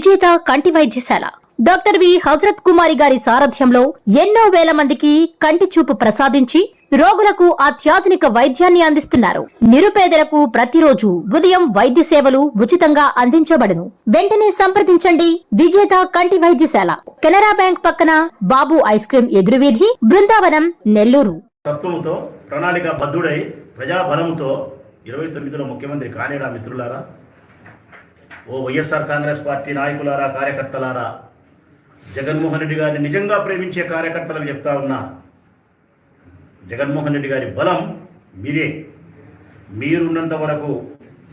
విజేత కంటి వైద్యశాల. Doctor V. హజరత్ కుమారి గారి సారథ్యంలో ఎన్నో వేల మందికి కంటి చూపు ప్రసాదించి రోగులకు అత్యాధునిక వైద్యాన్ని అందిస్తున్నారు. నిరుపేదలకు ప్రతిరోజు ఉదయం వైద్య సేవలు ఉచితంగా అందించబడును. వెంటనే సంప్రదించండి. విజేత కంటి వైద్యశాల. కెనరా బ్యాంక్ పక్కన బాబు ఐస్ క్రీమ్ ఎదురువీధి బృందావనం నెల్లూరు. తత్వముతో ప్రణాళిక బద్ధుడై ప్రజాబలముతో ఇరవై తొమ్మిదిలో ముఖ్యమంత్రి కానేరా మిత్రులారా ఓ వైఎస్ఆర్ కాంగ్రెస్ పార్టీ నాయకులారా కార్యకర్తలారా జగన్మోహన్ రెడ్డి గారిని నిజంగా ప్రేమించే కార్యకర్తలకు చెప్తా ఉన్నా జగన్మోహన్ రెడ్డి గారి బలం మీరే మీరున్నంత వరకు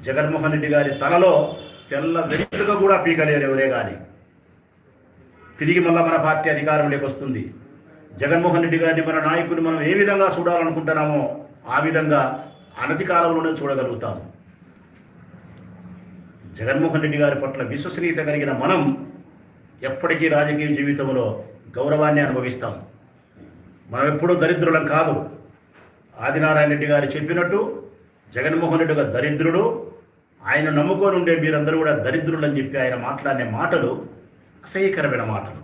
జగన్మోహన్ రెడ్డి గారి తలలో తెల్ల వెంట్రుక కూడా పీకలేరు ఎవరే కానీ తిరిగి మళ్ళా మన పార్టీ అధికారంలోకి వస్తుంది. జగన్మోహన్ రెడ్డి గారిని మన నాయకుడిని మనం ఏ విధంగా చూడాలనుకుంటున్నామో ఆ విధంగా అనతి కాలంలోనే చూడగలుగుతాము. జగన్మోహన్ రెడ్డి గారి పట్ల విశ్వసనీయత కలిగిన మనం ఎప్పటికీ రాజకీయ జీవితంలో గౌరవాన్ని అనుభవిస్తాం. మనం ఎప్పుడూ దరిద్రులం కాదు. ఆదినారాయణ రెడ్డి గారు చెప్పినట్టు జగన్మోహన్ రెడ్డి ఒక దరిద్రుడు. ఆయన నమ్ముకొని ఉండే మీరందరూ కూడా దరిద్రులని చెప్పి ఆయన మాట్లాడిన మాటలు అసహ్యకరమైన మాటలు.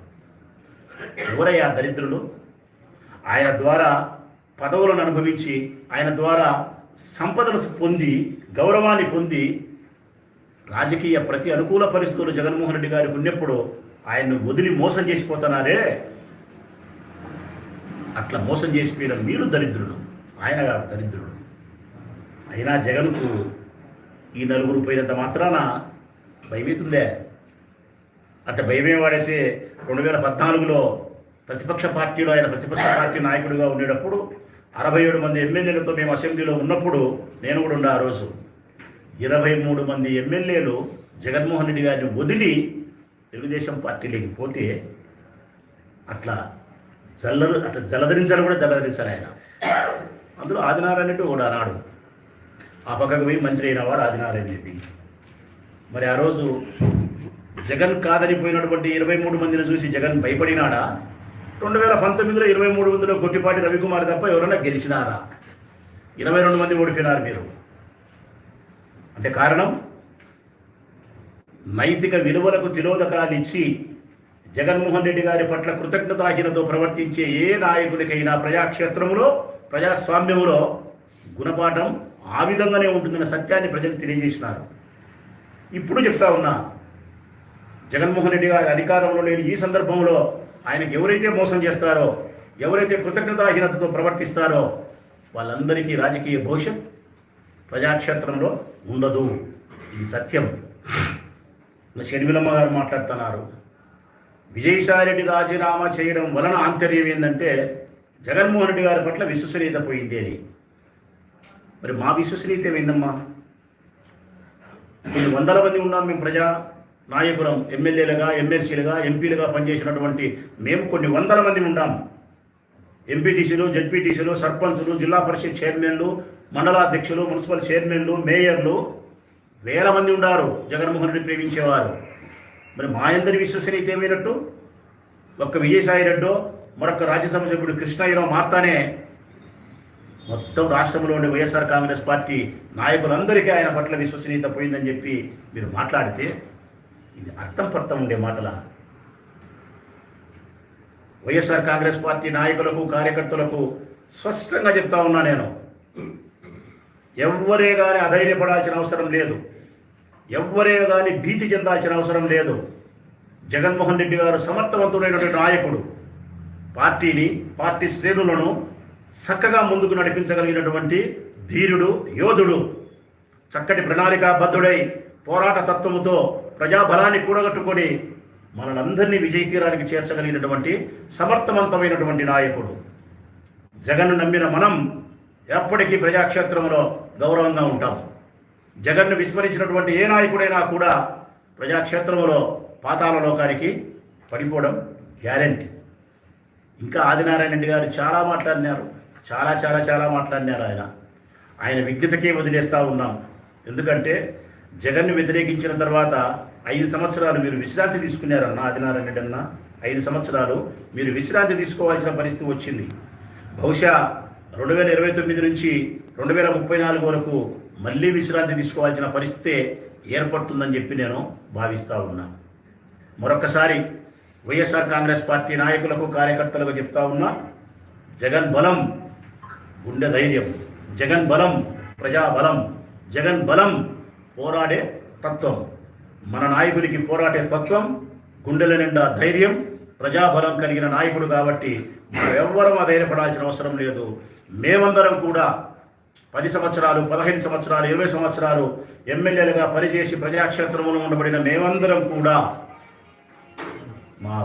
ఎవరయ్యా దరిద్రులు? ఆయన ద్వారా పదవులను అనుభవించి ఆయన ద్వారా సంపదను పొంది గౌరవాన్ని పొంది రాజకీయ ప్రతి అనుకూల పరిస్థితులు జగన్మోహన్ రెడ్డి గారికి ఉన్నప్పుడు ఆయన్ను వదిలి మోసం చేసిపోతున్నారే అట్లా మోసం చేసిపోయిన మీరు దరిద్రుడు ఆయన కాదు దరిద్రుడు అయినా జగన్కు ఈ నలుగురు పోయినంత మాత్రాన భయమవుతుందే అంటే భయమే వాడైతే రెండు వేల పద్నాలుగులో ప్రతిపక్ష పార్టీలో ఆయన ప్రతిపక్ష పార్టీ నాయకుడిగా ఉండేటప్పుడు అరవై ఏడు మంది ఎమ్మెల్యేలతో మేము అసెంబ్లీలో ఉన్నప్పుడు నేను కూడా ఉండే ఆ రోజు. ఇరవై మూడు మంది ఎమ్మెల్యేలు జగన్మోహన్ రెడ్డి గారిని వదిలి తెలుగుదేశం పార్టీలోకి పోతే అట్లా జల్లరు అట్లా జలధరించాలి కూడా జలధరించాలి ఆయన. అందులో ఆదినారాయణ రెడ్డి కూడా అన్నాడు ఆ పక్కకు పోయి మంత్రి అయిన వాడు ఆదినారాయణ రెడ్డి. మరి ఆ రోజు జగన్ కాదని పోయినటువంటి ఇరవై మూడు మందిని చూసి జగన్ భయపడినాడా? రెండు వేల పంతొమ్మిదిలో ఇరవై మూడు మందిలో గొట్టిపాటి రవికుమార్ తప్ప ఎవరైనా గెలిచినారా? ఇరవై రెండు మంది ఓడిపోయినారు మీరు. అంటే కారణం? నైతిక విలువలకు తిరోధకాలు ఇచ్చి జగన్మోహన్ రెడ్డి గారి పట్ల కృతజ్ఞతాహీనతో ప్రవర్తించే ఏ నాయకుడికైనా ప్రజాక్షేత్రములో ప్రజాస్వామ్యములో గుణపాఠం ఆ విధంగానే ఉంటుందన్న సత్యాన్ని ప్రజలు తెలియజేసినారు. ఇప్పుడు చెప్తా ఉన్నా జగన్మోహన్ రెడ్డి గారి అధికారంలో లేని ఈ సందర్భంలో ఆయనకు ఎవరైతే మోసం చేస్తారో ఎవరైతే కృతజ్ఞతాహీనతతో ప్రవర్తిస్తారో వాళ్ళందరికీ రాజకీయ భవిష్యత్ ప్రజాక్షేత్రంలో ఉండదు. ఇది సత్యం. షర్మిలమ్మ గారు మాట్లాడుతున్నారు. విజయసాయిరెడ్డి రాజీనామా చేయడం వలన ఆంతర్యం ఏంటంటే జగన్మోహన్ రెడ్డి గారి పట్ల విశ్వసనీయత పోయింది అని. మరి మా విశ్వసనీయత ఏమైందమ్మా? మీరు వందల మంది ఉన్నాం మేము ప్రజా నాయకులం ఎమ్మెల్యేలుగా ఎమ్మెల్సీలుగా ఎంపీలుగా పనిచేసినటువంటి మేము కొన్ని వందల మంది ఉన్నాము ఎంపీటీసీలు జడ్పీటీసీలు సర్పంచులు జిల్లా పరిషత్ చైర్మన్లు మండలాధ్యక్షులు మున్సిపల్ చైర్మన్లు మేయర్లు వేల మంది ఉన్నారు జగన్మోహన్ రెడ్డి ప్రేమించేవారు. మరి మా అందరి విశ్వసనీయత ఏమైనట్టు? ఒక్క విజయసాయి రెడ్డో మరొక రాజ్యసభ సభ్యుడు కృష్ణయ్యనో మార్తానే మొత్తం రాష్ట్రంలో ఉండే వైఎస్ఆర్ కాంగ్రెస్ పార్టీ నాయకులందరికీ ఆయన పట్ల విశ్వసనీయత పోయిందని చెప్పి మీరు మాట్లాడితే ఇది అర్థం పర్థం ఉండే మాటల? వైఎస్ఆర్ కాంగ్రెస్ పార్టీ నాయకులకు కార్యకర్తలకు స్పష్టంగా చెప్తా ఉన్నా నేను. ఎవ్వరే కానీ అధైర్యపడాల్సిన అవసరం లేదు. ఎవ్వరే కానీ భీతి చెందాల్సిన అవసరం లేదు. జగన్మోహన్ రెడ్డి గారు సమర్థవంతుడైనటువంటి నాయకుడు. పార్టీని పార్టీ శ్రేణులను చక్కగా ముందుకు నడిపించగలిగినటువంటి ధీరుడు యోధుడు చక్కటి ప్రణాళికాబద్ధుడై పోరాట తత్వముతో ప్రజాబలాన్ని కూడగట్టుకొని మనలందరినీ విజయ తీరానికి చేర్చగలిగినటువంటి సమర్థవంతమైనటువంటి నాయకుడు. జగన్ను నమ్మిన మనం ఎప్పటికీ ప్రజాక్షేత్రంలో గౌరవంగా ఉంటాం. జగన్ను విస్మరించినటువంటి ఏ నాయకుడైనా కూడా ప్రజాక్షేత్రంలో పాతాల లోకానికి పడిపోవడం గ్యారంటీ. ఇంకా ఆదినారాయణ రెడ్డి గారు చాలా మాట్లాడినారు. చాలా చాలా చాలా మాట్లాడినారు ఆయన. ఆయన విజ్ఞతకే వదిలేస్తూ ఉన్నాం. ఎందుకంటే జగన్ను వ్యతిరేకించిన తర్వాత ఐదు సంవత్సరాలు మీరు విశ్రాంతి తీసుకున్నారన్న ఆదినారాయణ రెడ్డి అన్న ఐదు సంవత్సరాలు మీరు విశ్రాంతి తీసుకోవాల్సిన పరిస్థితి వచ్చింది. బహుశా రెండు వేల ఇరవై తొమ్మిది నుంచి రెండు వేల ముప్పై నాలుగు వరకు మళ్ళీ విశ్రాంతి తీసుకోవాల్సిన పరిస్థితే ఏర్పడుతుందని చెప్పి నేను భావిస్తూ ఉన్నా. మరొకసారి వైఎస్ఆర్ కాంగ్రెస్ పార్టీ నాయకులకు కార్యకర్తలకు చెప్తా ఉన్నా జగన్ బలం గుండె ధైర్యం జగన్ బలం ప్రజా బలం జగన్ బలం పోరాడే తత్వం. మన నాయకుడికి పోరాడే తత్వం గుండెల నిండా ధైర్యం ప్రజాబలం కలిగిన నాయకుడు కాబట్టి మనం ఎవ్వరం ధైర్యపడాల్సిన అవసరం లేదు. మేమందరం కూడా పది సంవత్సరాలు పదహైదు సంవత్సరాలు ఇరవై సంవత్సరాలు ఎమ్మెల్యేలుగా పనిచేసి ప్రజాక్షేత్రంలో ఉండబడిన మేమందరం కూడా మా